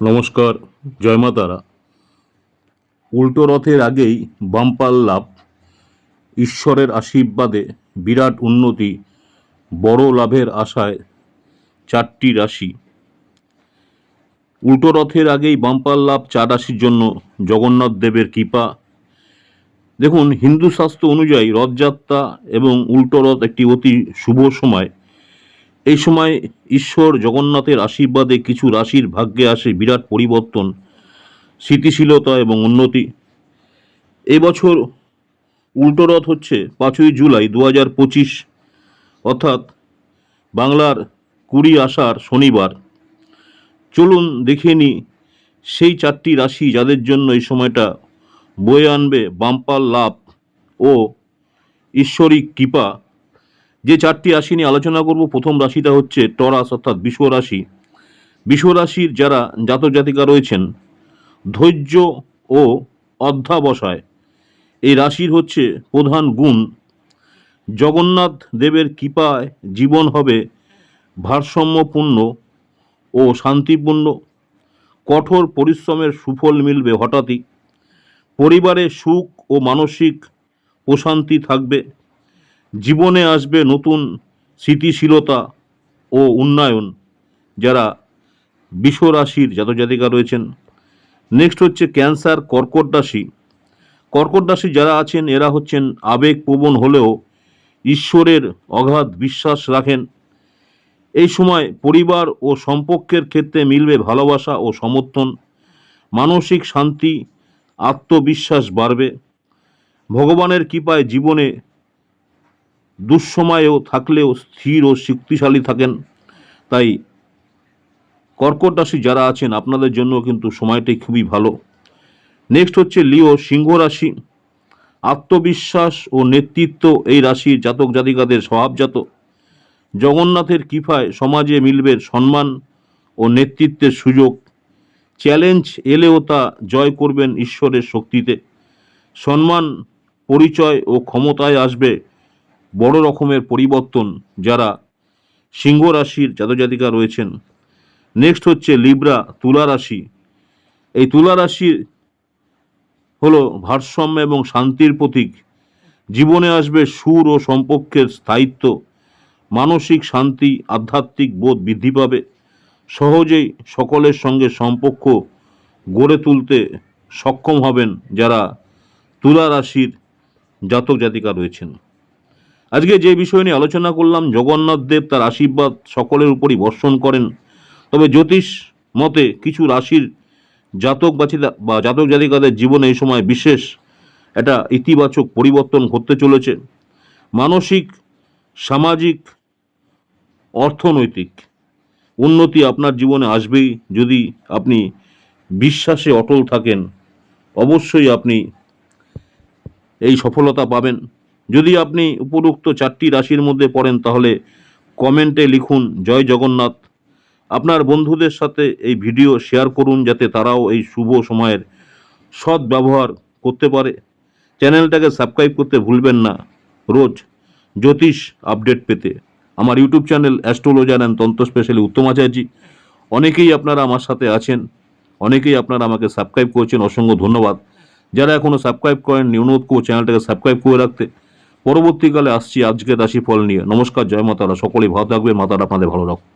নমস্কার, জয় মা তারা। উল্টো রথের আগেই বাম্পার লাভ ঈশ্বরের আশীর্বাদে বিরাট উন্নতি, বড় লাভের আশায় চারটি রাশি। উল্টো রথের আগেই বাম্পার লাভ চার রাশির জন্য জগন্নাথ দেবের কৃপা। দেখুন, হিন্দু শাস্ত্র অনুযায়ী রথযাত্রা এবং উল্টো রথ একটি অতি শুভ সময়। এই সময় ঈশ্বর জগন্নাথের আশীর্বাদে কিছু রাশির ভাগ্যে আসে বিরাট পরিবর্তন স্থিতিশীলতা এবং উন্নতি। এবছর উল্টো রথ হচ্ছে পাঁচই জুলাই দু হাজার পঁচিশ, অর্থাৎ বাংলার কুড়ি আষাঢ় শনিবার। চলুন দেখে নিই সেই চারটি রাশি যাদের জন্য এই সময়টা বয়ে আনবে বাম্পার লাভ ও ঈশ্বরিক কৃপা। যে চারটি রাশি নিয়ে আলোচনা করব, প্রথম রাশিটা হচ্ছে টরাস, অর্থাৎ বিশ্ব রাশি। বিশ্ব রাশির যারা জাতক জাতিকা রয়েছেন, ধৈর্য ও অধ্যাবসায়, এই রাশির হচ্ছে প্রধান গুণ। জগন্নাথ দেবের কৃপায় জীবন হবে ভারসাম্যপূর্ণ ও শান্তিপূর্ণ। কঠোর পরিশ্রমের সুফল মিলবে হঠাৎই। পরিবারে সুখ ও মানসিক প্রশান্তি থাকবে। জীবনে আসবে নতুন স্থিতিশীলতা ও উন্নয়ন যারা বিষ রাশির জাতজাতিকা রয়েছেন। নেক্সট হচ্ছে ক্যান্সার কর্কট রাশি। কর্কট রাশি যারা আছেন, এরা হচ্ছেন আবেগপ্রবণ হলেও ঈশ্বরের অগাধ বিশ্বাস রাখেন। এই সময় পরিবার ও সম্পর্কের ক্ষেত্রে মিলবে ভালোবাসা ও সমর্থন। মানসিক শান্তি, আত্মবিশ্বাস বাড়বে। ভগবানের কৃপায় জীবনে দুঃসময়েও থাকলেও স্থির ও শক্তিশালী থাকেন। তাই কর্কট রাশি যারা আছেন, আপনাদের জন্য কিন্তু সময়টি খুবই ভালো। নেক্সট হচ্ছে লিও, সিংহ রাশি। আত্মবিশ্বাস ও নেতৃত্ব এই রাশির জাতক জাতিকাদের স্বভাবজাত। জগন্নাথের কৃপায় সমাজে মিলবে সম্মান ও নেতৃত্বের সুযোগ। চ্যালেঞ্জ এলেও তা জয় করবেন ঈশ্বরের শক্তিতে। সম্মান, পরিচয় ও ক্ষমতায় আসবে বড় রকমের পরিবর্তন যারা সিংহ রাশির জাতজাতিকা রয়েছেন। নেক্সট হচ্ছে লিব্রা তুলা রাশি। এই তুলা রাশি হলো ভারসাম্য এবং শান্তির প্রতীক। জীবনে আসবে সুর ও সম্পর্কের স্থায়িত্ব। মানসিক শান্তি, আধ্যাত্মিক বোধ বৃদ্ধি পাবে। সহজেই সকলের সঙ্গে সম্পর্ক গড়ে তুলতে সক্ষম হবেন যারা তুলা রাশির জাতক জাতিকা রয়েছেন। আজকে যে বিষয় নিয়ে আলোচনা করলাম, জগন্নাথ দেব তার আশীর্বাদ সকলের উপরই বর্ষণ করেন। তবে জ্যোতিষ মতে কিছু রাশির জাতক বা জাতক জাতিকাদের জীবনে এই সময় বিশেষ একটা ইতিবাচক পরিবর্তন ঘটতে চলেছে। মানসিক, সামাজিক, অর্থনৈতিক উন্নতি আপনার জীবনে আসবেই যদি আপনি বিশ্বাসে অটল থাকেন। অবশ্যই আপনি এই সফলতা পাবেন। যদি আপনি উপরোক্ত চারটি রাশির মধ্যে পড়েন, তাহলে কমেন্টে লিখুন, জয় জগন্নাথ। আপনার বন্ধুদের সাথে এই ভিডিও শেয়ার করুন, যাতে তারাও এই শুভ সময়ের সৎ ব্যবহার করতে পারে। চ্যানেলটাকে সাবস্ক্রাইব করতে ভুলবেন না। রোজ জ্যোতিষ আপডেট পেতে। আমার ইউটিউব চ্যানেল অ্যাস্ট্রোলজার অ্যান্ড তন্ত্র স্পেশালি উত্তম আচার্যি। অনেকেই আপনারা আমার সাথে আছেন। অনেকেই আপনারা আমাকে সাবস্ক্রাইব করেছেন। অসংখ্য ধন্যবাদ। যারা এখনও সাবস্ক্রাইব করেন অনুরোধ করব চ্যানেলটাকে সাবস্ক্রাইব করে রাখতে। পরবর্তীকালে আসছি আজকে রাশিফল নিয়ে। নমস্কার, জয় মাতারা। সকলেই ভালো থাকবে মাতারা আপনাদের ভালো রাখুন